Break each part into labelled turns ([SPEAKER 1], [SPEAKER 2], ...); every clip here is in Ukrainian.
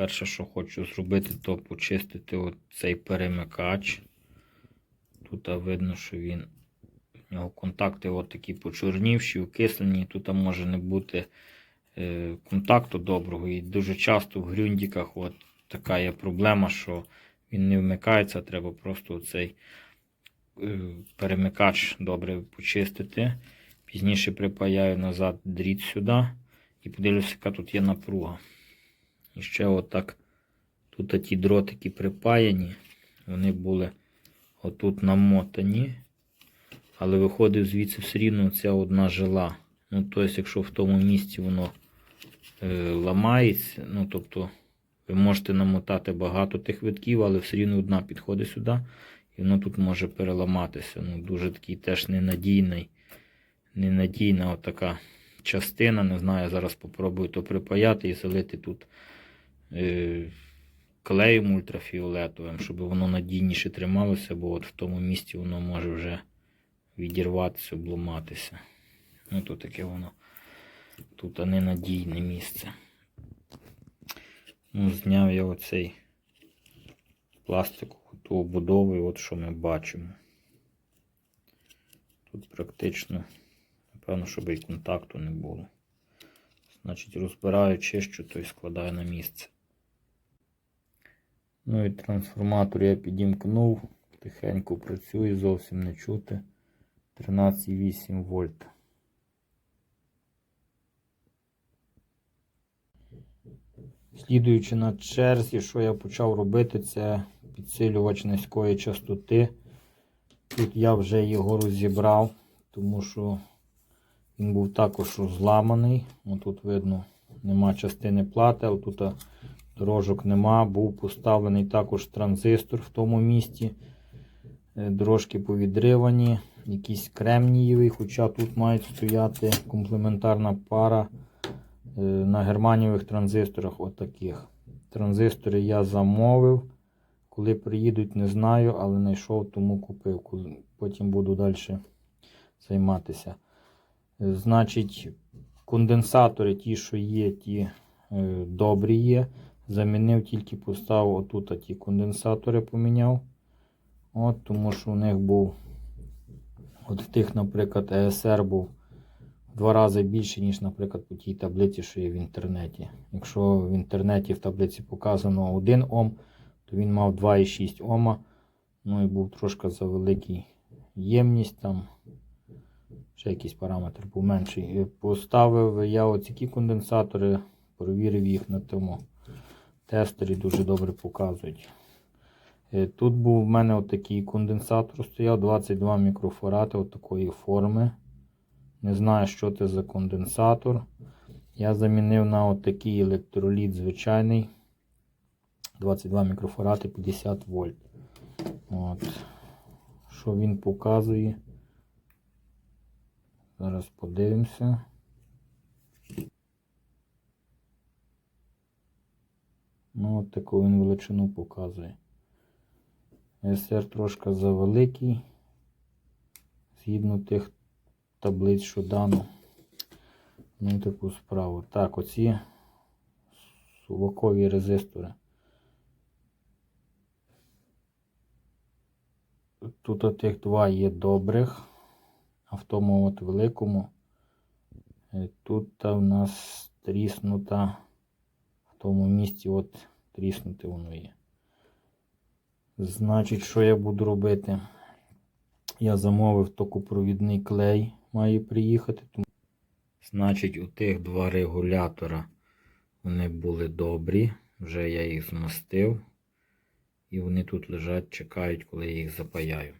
[SPEAKER 1] перше, що хочу зробити, то почистити цей перемикач. Тут видно, що він у нього контакти от такі почорнівші, окислені. Тут може не бути е, контакту доброго. І дуже часто в грюндіках от така є проблема, що він не вмикається, треба просто цей перемикач добре почистити. Пізніше припаяю назад дріт сюди і подивлюся, яка тут є напруга. І ще отак. Тут ті дротики припаяні, вони були отут намотані. Але виходить звідси все рівно ця одна жила. Ну, тобто, якщо в тому місці воно е, ламається, ну тобто ви можете намотати багато тих витків, але все рівно одна підходить сюди, і воно тут може переламатися. Ну, Дуже такий теж ненадійний, ненадійна отака частина. Не знаю, зараз спробую то припаяти і залити тут клеєм ультрафіолетовим, щоб воно надійніше трималося, бо от в тому місці воно може вже відірватися, обламатися. Ну, то таке воно тут ненадійне місце. Ну, зняв я оцей пластикову ту обудову, і от що ми бачимо. Тут практично, напевно, щоб і контакту не було. Значить, розбираю, чищу, то й складаю на місце. Ну і трансформатор я підімкнув, тихенько працює, зовсім не чути. 13,8 вольт. Слідуючи на черзі, що я почав робити, це підсилювач низької частоти. Тут я вже його розібрав, тому що він був також зламаний. Тут видно, нема частини плати, але тут дорожок нема. Був поставлений також транзистор в тому місці. Е, Дорожки повідривані, якісь кремнієві, хоча тут мають стояти комплементарна пара е, на германієвих транзисторах. Отаких. Транзистори я замовив. Коли приїдуть, не знаю, але знайшов, тому купив. Потім буду далі займатися. Е, Значить, конденсатори, ті, що є, ті добрі є. Замінив, тільки поставив отут ті конденсатори поміняв. От, тому що у них був, от в тих, наприклад, ESR був в два рази більше, ніж, наприклад, по тій таблиці, що є в інтернеті. Якщо в інтернеті в таблиці показано 1 Ом, то він мав 2,6 Ома. Ну і був трошки за великий ємність там. Ще якийсь параметр був менший. Поставив я оці конденсатори, провірив їх на тому тестері, дуже добре показують. Е, Тут був в мене отакий конденсатор стояв 22 мікрофарати отакої форми. Не знаю, що це за конденсатор. Я замінив на отакий електроліт звичайний. 22 мікрофарати 50 вольт. От. Що він показує? Зараз подивимося. Ну, от таку він величину показує. SR трошки завеликий. Згідно тих таблиць, що дано. Ну, таку справу. Так, оці сувакові резистори. Тут отих два є добрих, а в тому от великому. е, Тут в нас тріснута, тому місці от тріснуте воно є. Значить, що я буду робити? Я замовив токопровідний клей, має приїхати. Тому... Значить, у тих два регулятора вони були добрі. Вже я їх змастив. І вони тут лежать, чекають, коли я їх запаяю.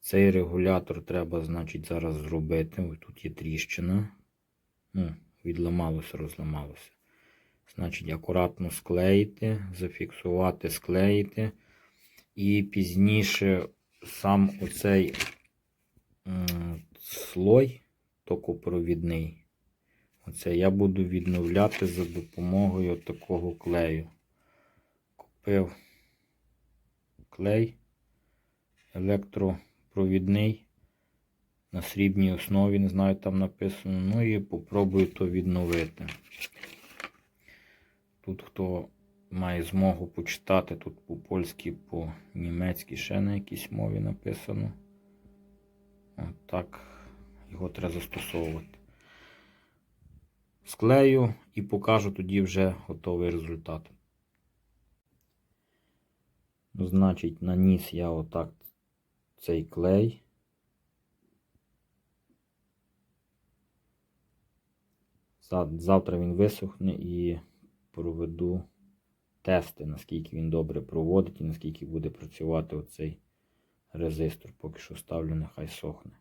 [SPEAKER 1] Цей регулятор треба, значить, зараз зробити. Ось тут є тріщина. Ну, відламалося, розламалося. Значить, акуратно склеїти, зафіксувати, склеїти. І пізніше сам оцей слой токопровідний. Оце я буду відновляти за допомогою такого клею. Купив клей електропровідний на срібній основі, не знаю, там написано. Ну і попробую то відновити. Тут хто має змогу почитати тут по-польськи, по-німецьки, ще на якійсь мові написано. От його треба застосовувати. Склею і покажу тоді вже готовий результат. Значить, наніс я отак цей клей. Завтра він висохне і проведу тести, наскільки він добре проводить і наскільки буде працювати оцей резистор. Поки що ставлю, нехай сохне.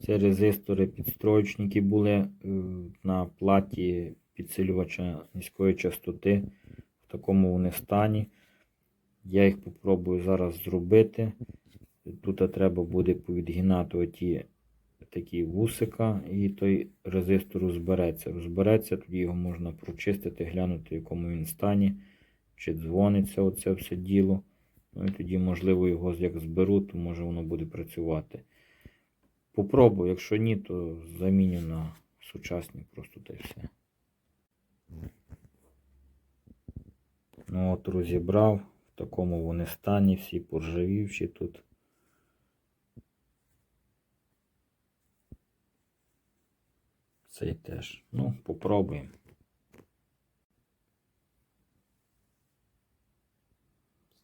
[SPEAKER 1] Це резистори підстроєчники були е, на платі підсилювача низької частоти. В такому вони стані. Я їх попробую зараз зробити. Тут треба буде повідгинати оті такі вусика, і той резистор розбереться. Розбереться, тоді його можна прочистити, глянути, в якому він стані, чи дзвониться оце все діло. Ну і тоді, можливо, його як зберу, то може воно буде працювати. Попробую, якщо ні, то заміню на сучасні просто та й все. Ну от розібрав, в такому вони стані, всі поржавівші тут. Цей теж. Ну, попробуємо.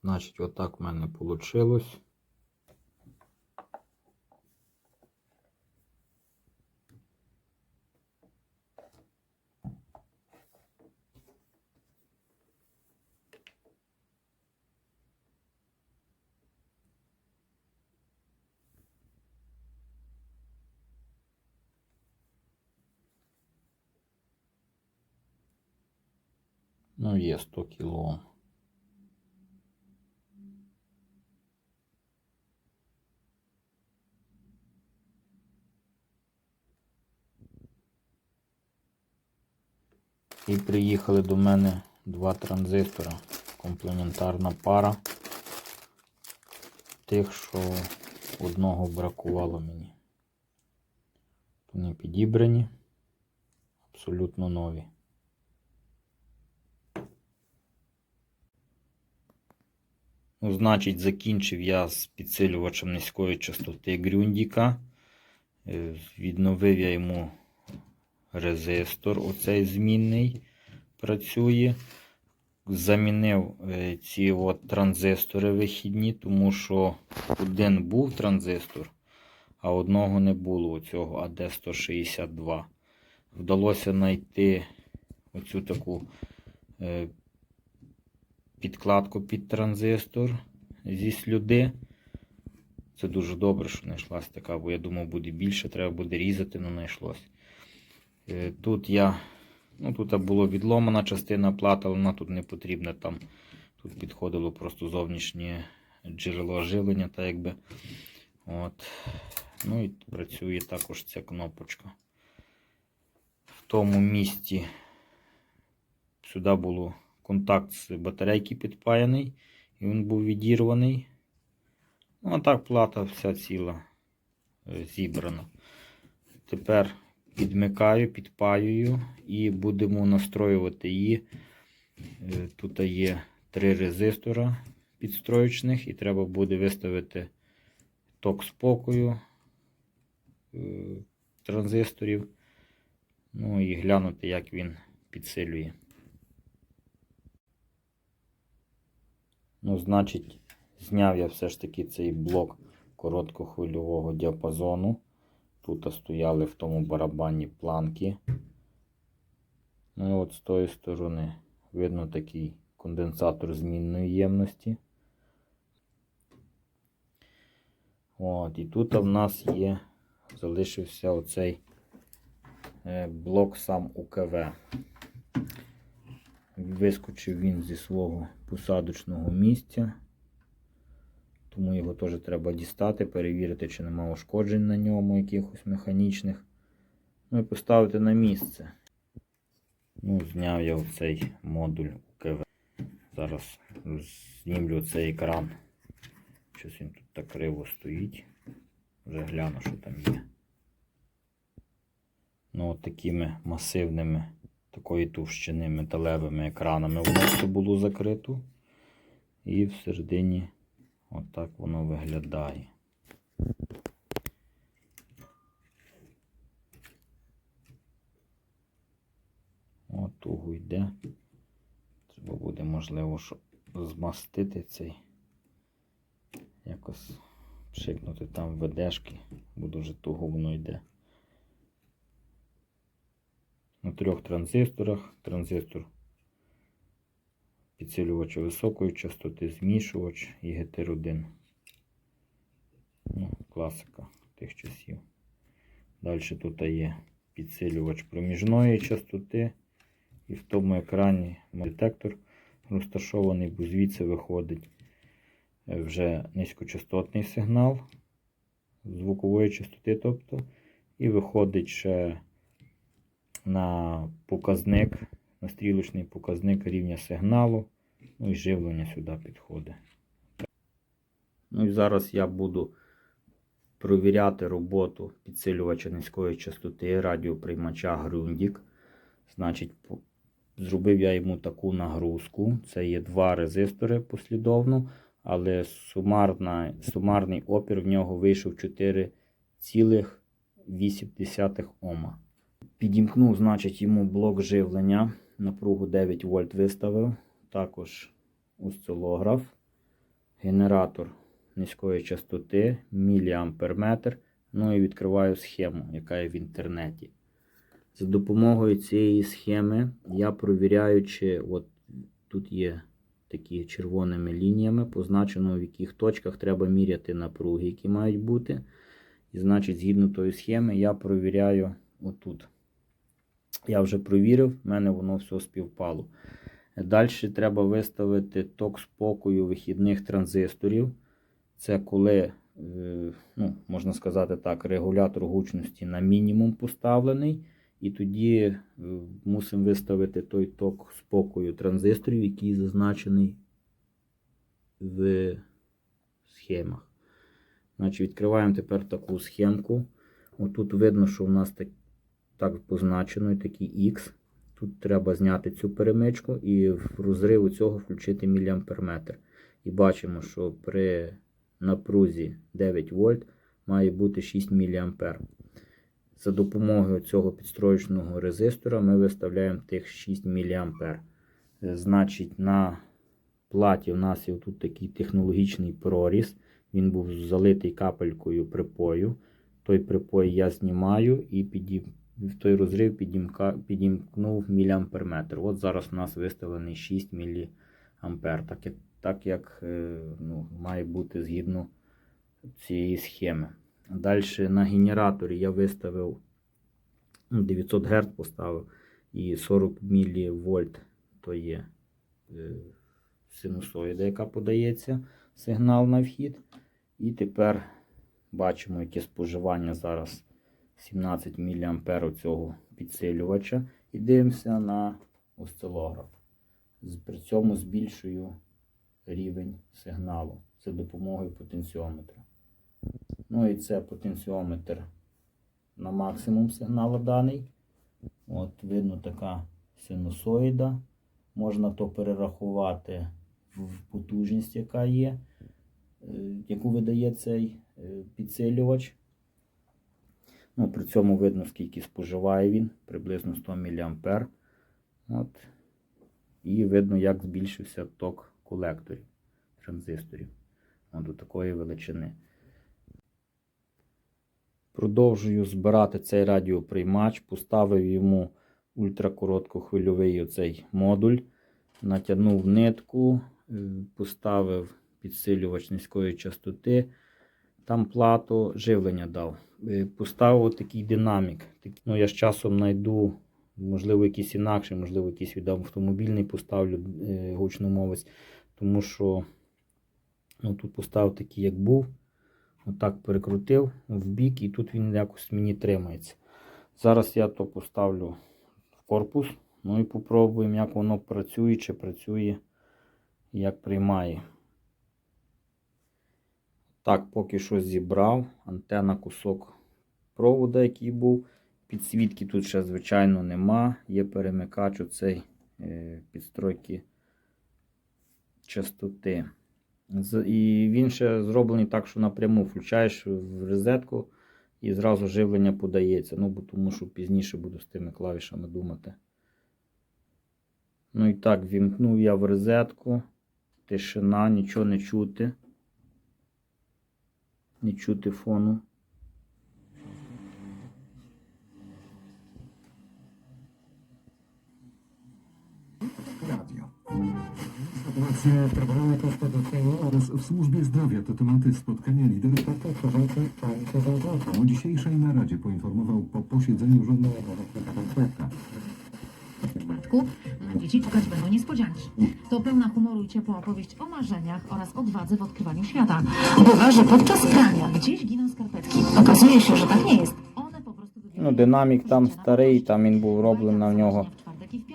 [SPEAKER 1] Значить, отак в мене вийшло. Ну, є 100 кіло. І приїхали до мене два транзистора. Комплементарна пара. Тих, що одного бракувало мені. Вони підібрані. Абсолютно нові. Ну, значить, закінчив я з підсилювачем низької частоти Грюндіка. Е, Відновив я йому резистор, оцей змінний працює. Замінив е, ці от транзистори вихідні, тому що один був транзистор, а одного не було оцього АД-162. Вдалося знайти оцю таку е, підкладку під транзистор зі слюди. Це дуже добре, що знайшлася така, бо я думав, буде більше, треба буде різати, але знайшлось. Е, Тут я, ну тут була відломана частина плати, але вона тут не потрібна. Там тут підходило просто зовнішнє джерело живлення, так якби. От. Ну і працює також ця кнопочка. В тому місці сюди було контакт з батарейки підпаяний, і він був відірваний. Ну, а так плата вся ціла е, зібрана. Тепер підмикаю, підпаюю і будемо настроювати її. Е, Тут є три резистора підстроєчних, і треба буде виставити ток спокою е, транзисторів. Ну і глянути, як він підсилює. Ну, значить, зняв я все ж таки цей блок короткохвильового діапазону. Тут стояли в тому барабані планки. Ну і от з тої сторони видно такий конденсатор змінної ємності. От, І тут в нас є, залишився оцей е, блок сам УКВ. Вискочив він зі свого посадочного місця. Тому його теж треба дістати, перевірити, чи нема ушкоджень на ньому якихось механічних. Ну і поставити на місце. Ну, Зняв я оцей модуль УКВ. Зараз знімлю цей екран. Щось він тут так криво стоїть. Вже гляну, що там є. Ну, от такими масивними такої товщини металевими екранами. Воно було закрито. І всередині отак воно виглядає. От тугу йде. Треба буде, можливо, що змастити цей. Якось пшикнути там ведешки, бо дуже туго воно йде. На трьох транзисторах. Транзистор підсилювач високої частоти, змішувач і ГТР1. Ну, класика тих часів. Далі тут є підсилювач проміжної частоти. І в тому екрані детектор розташований, бо звідси виходить е, вже низькочастотний сигнал звукової частоти, тобто, і виходить ще на показник, на стрілочний показник рівня сигналу, ну і живлення сюди підходить. Ну і зараз я буду провіряти роботу підсилювача низької частоти радіоприймача Grundig. Значить, зробив я йому таку нагрузку. Це є два резистори послідовно, але сумарна, сумарний опір в нього вийшов 4,8 Ома. Підімкнув, значить, йому блок живлення. Напругу 9 вольт виставив. Також осцилограф, генератор низької частоти, міліамперметр. Ну і відкриваю схему, яка є в інтернеті. За допомогою цієї схеми я провіряю, чи от тут є такі червоними лініями, позначено в яких точках треба міряти напруги, які мають бути. І значить, згідно тої схеми, я провіряю отут. Я вже провірив, в мене воно все співпало. Далі треба виставити ток спокою вихідних транзисторів. Це коли, е, ну, можна сказати так, регулятор гучності на мінімум поставлений. І тоді е, мусимо виставити той ток спокою транзисторів, який зазначений в схемах. Значить, відкриваємо тепер таку схемку. Отут видно, що у нас так, так позначено такий X. Тут треба зняти цю перемичку і в розрив цього включити міліамперметр. І бачимо, що при напрузі 9 вольт має бути 6 мА. За допомогою цього підстроєчного резистора ми виставляємо тих 6 мА. Значить, на платі у нас є тут такий технологічний проріз. Він був залитий капелькою припою. Той припой я знімаю і підім... в той розрив підімка... підімкнув міліамперметр. От зараз у нас виставлений 6 мА. Так як, так як е, ну, має бути згідно цієї схеми. Далі на генераторі я виставив ну, 900 Гц поставив і 40 мВ то є е, синусоїда, яка подається сигнал на вхід. І тепер бачимо, яке споживання зараз 17 мА цього підсилювача. І дивимося на осцилограф. При цьому збільшую рівень сигналу за допомогою потенціометра. Ну і це потенціометр на максимум сигналу даний. От видно така синусоїда. Можна то перерахувати в потужність, яка є, е, яку видає цей е, підсилювач. Ну, при цьому видно, скільки споживає він, приблизно 100 мА. От. І видно, як збільшився ток колекторів транзисторів. От до такої величини. Продовжую збирати цей радіоприймач, поставив йому ультракороткохвильовий оцей модуль, натягнув нитку, е, поставив підсилювач низької частоти, там плату живлення дав. Е, Поставив такий динамік. Ну, я з часом знайду, можливо, якийсь інакший, можливо, якийсь від автомобільний поставлю е, гучномовець, тому що ну, тут поставив такий, як був. Отак перекрутив в бік, і тут він якось мені тримається. Зараз я то поставлю в корпус, ну і попробуємо, як воно працює, чи працює, як приймає. Так, поки що зібрав. Антенна кусок провода, який був, Підсвітки тут ще, звичайно, нема. Є перемикач оцей е, підстройки частоти. І він ще зроблений так, що напряму включаєш в розетку і зразу живлення подається. Ну, бо тому що пізніше буду з тими клавішами думати. Ну і так, вімкнув я в розетку. Тишина, нічого не чути. Не чути фону.
[SPEAKER 2] Sytuacja termometrów podokrenia oraz w służbie zdrowia to tematy spotkania liderów O dzisiejszej naradzie poinformował po posiedzeniu rządu
[SPEAKER 3] przypadku dzieci czekać będą niespodzianki. To pełna humoru i ciepła opowieść o marzeniach oraz odwadze w odkrywaniu świata. Bywa, że podczas prania gdzieś giną skarpetki. Okazuje się, że tak nie jest. One po prostu
[SPEAKER 1] Ну, динамік там старий, там він був роблений на нього.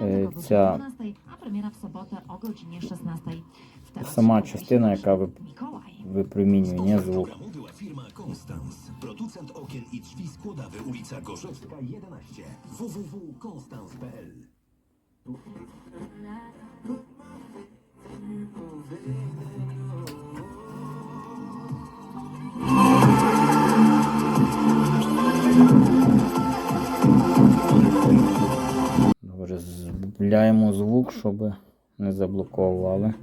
[SPEAKER 1] е, ця
[SPEAKER 3] а прем'єра в суботу о годині 16.
[SPEAKER 1] Сама частина, яка вип- випромінює звук.
[SPEAKER 4] Firma Konstans, producent okien i drzwi składowy ulica Gorzewska 11 www.konstans.pl
[SPEAKER 1] Добре, збавляємо звук, щоб не заблоковували.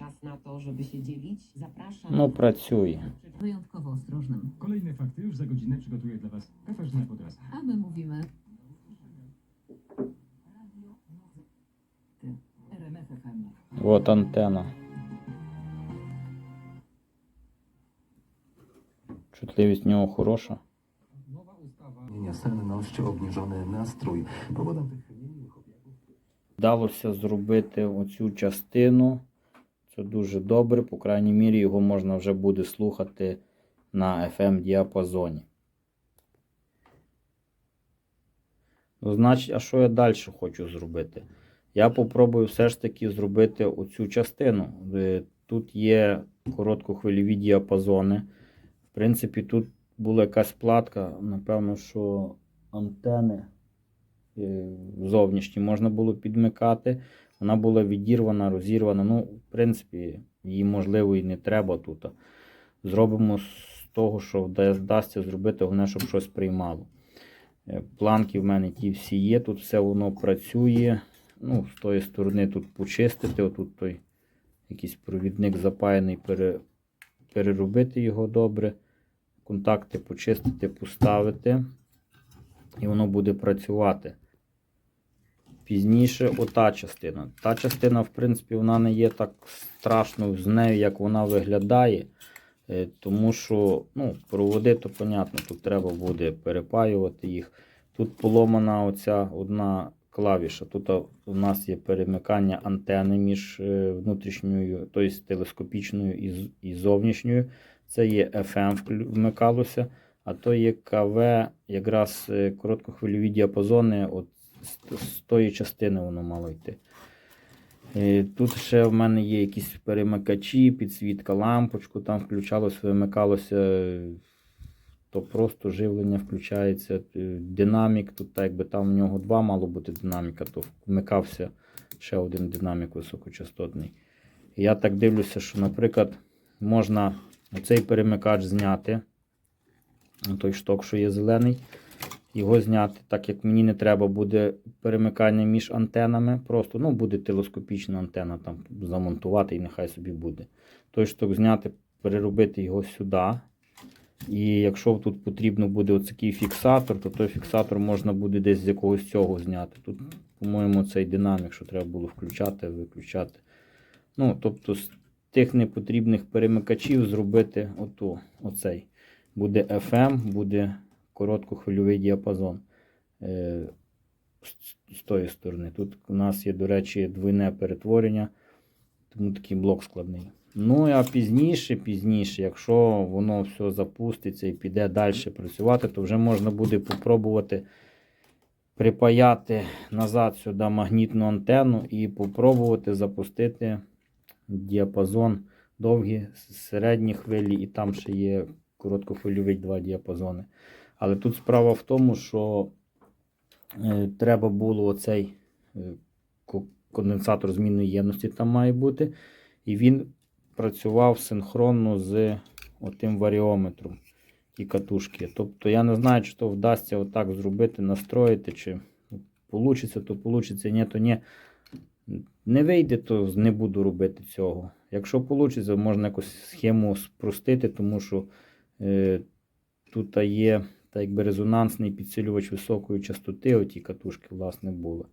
[SPEAKER 5] Czas na to, żeby się dzielić. Zapraszam.
[SPEAKER 1] Ну, pracuje.
[SPEAKER 3] Wyjątkowo ostrożnym.
[SPEAKER 6] Kolejne fakty już za godzinę przygotuje dla Was Katarzyna Podrasa.
[SPEAKER 3] A my mówimy
[SPEAKER 1] От антена. Чутливість в нього хороша.
[SPEAKER 2] senność, obniżony nastrój. Powodem tych
[SPEAKER 1] Вдалося зробити оцю частину. Це дуже добре. По крайній мірі, його можна вже буде слухати на FM діапазоні. Ну, значить, а що я далі хочу зробити? Я попробую все ж таки зробити оцю частину. Е, Тут є короткохвильові діапазони. В принципі, тут була якась платка, напевно, що антени е, зовнішні можна було підмикати. Вона була відірвана, розірвана. Ну, в принципі, її можливо і не треба тут. Зробимо з того, що вдасться зробити, головне, щоб щось приймало. Е, Планки в мене ті всі є, тут все воно працює. Ну, з тої сторони тут почистити, отут той якийсь провідник запаяний, пере, переробити його добре. Контакти почистити, поставити. І воно буде працювати. Пізніше ота частина. Та частина, в принципі, вона не є так страшно з нею, як вона виглядає. Е, Тому що ну, проводи, то понятно, тут треба буде перепаювати їх. Тут поломана оця одна клавіша. Тут у нас є перемикання антени між е, внутрішньою, тобто телескопічною і, зовнішньою. Це є FM вмикалося, а то є КВ, якраз е, короткохвильові діапазони. От з, тої частини воно мало йти. Е, Тут ще в мене є якісь перемикачі, підсвітка, лампочку там включалось, вимикалося, то просто живлення включається. е, Динамік, тут так якби там в нього два мало бути динаміка, то вмикався ще один динамік високочастотний. Я так дивлюся, що, наприклад, можна оцей перемикач зняти, той шток, що є зелений, його зняти, так як мені не треба буде перемикання між антенами. Просто ну, буде телескопічна антена там замонтувати і нехай собі буде. Той шток зняти, переробити його сюди. І якщо тут потрібно буде оцякий фіксатор, то той фіксатор можна буде десь з якогось цього зняти. Тут, по-моєму, цей динамік, що треба було включати, виключати. Ну, тобто, з тих непотрібних перемикачів зробити оту, оцей. Буде FM, буде короткохвильовий діапазон е, з, тої сторони. Тут у нас є, до речі, двойне перетворення, тому такий блок складний. Ну а пізніше, пізніше, якщо воно все запуститься і піде далі працювати, то вже можна буде попробувати припаяти назад сюди магнітну антенну і попробувати запустити діапазон довгі, середні хвилі, і там ще є короткохвильові два діапазони. Але тут справа в тому, що е, треба було оцей е, конденсатор змінної ємності там має бути. І він працював синхронно з отим варіометром ті катушки. Тобто я не знаю, чи то вдасться отак зробити, настроїти, чи получиться, то получиться, ні, то ні. Не вийде, то не буду робити цього. Якщо вийде, можна якось схему спростити, тому що е, тут є так якби резонансний підсилювач високої частоти, оті катушки, власне, були.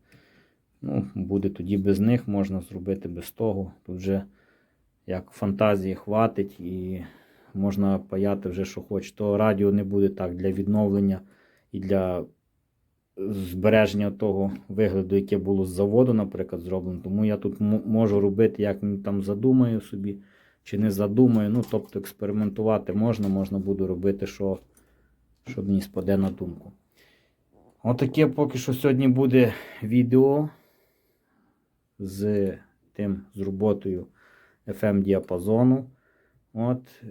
[SPEAKER 1] Ну, буде тоді без них, можна зробити без того. Тут вже як фантазії хватить і можна паяти вже, що хоч. То радіо не буде так для відновлення і для збереження того вигляду, яке було з заводу, наприклад, зроблено. Тому я тут можу робити, як там задумаю собі, чи не задумаю. Ну, тобто експериментувати можна, можна буду робити, що, що мені спаде на думку. Отаке поки що сьогодні буде відео з тим, з роботою FM діапазону. От.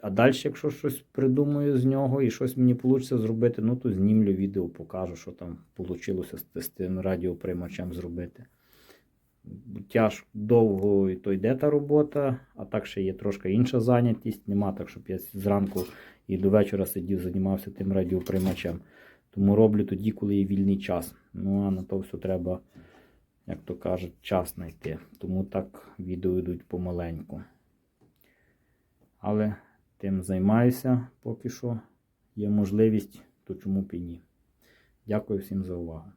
[SPEAKER 1] А далі, якщо щось придумаю з нього і щось мені вийде зробити, ну то знімлю відео, покажу, що там вийшло з, тим радіоприймачем зробити. Тяжко довго і то йде та робота, а так ще є трошки інша зайнятість. Нема так, щоб я зранку і до вечора сидів, займався тим радіоприймачем. Тому роблю тоді, коли є вільний час. Ну а на то все треба, як то кажуть, час знайти. Тому так відео йдуть помаленьку. Але тим займаюся поки що. Є можливість, то чому б і ні. Дякую всім за увагу.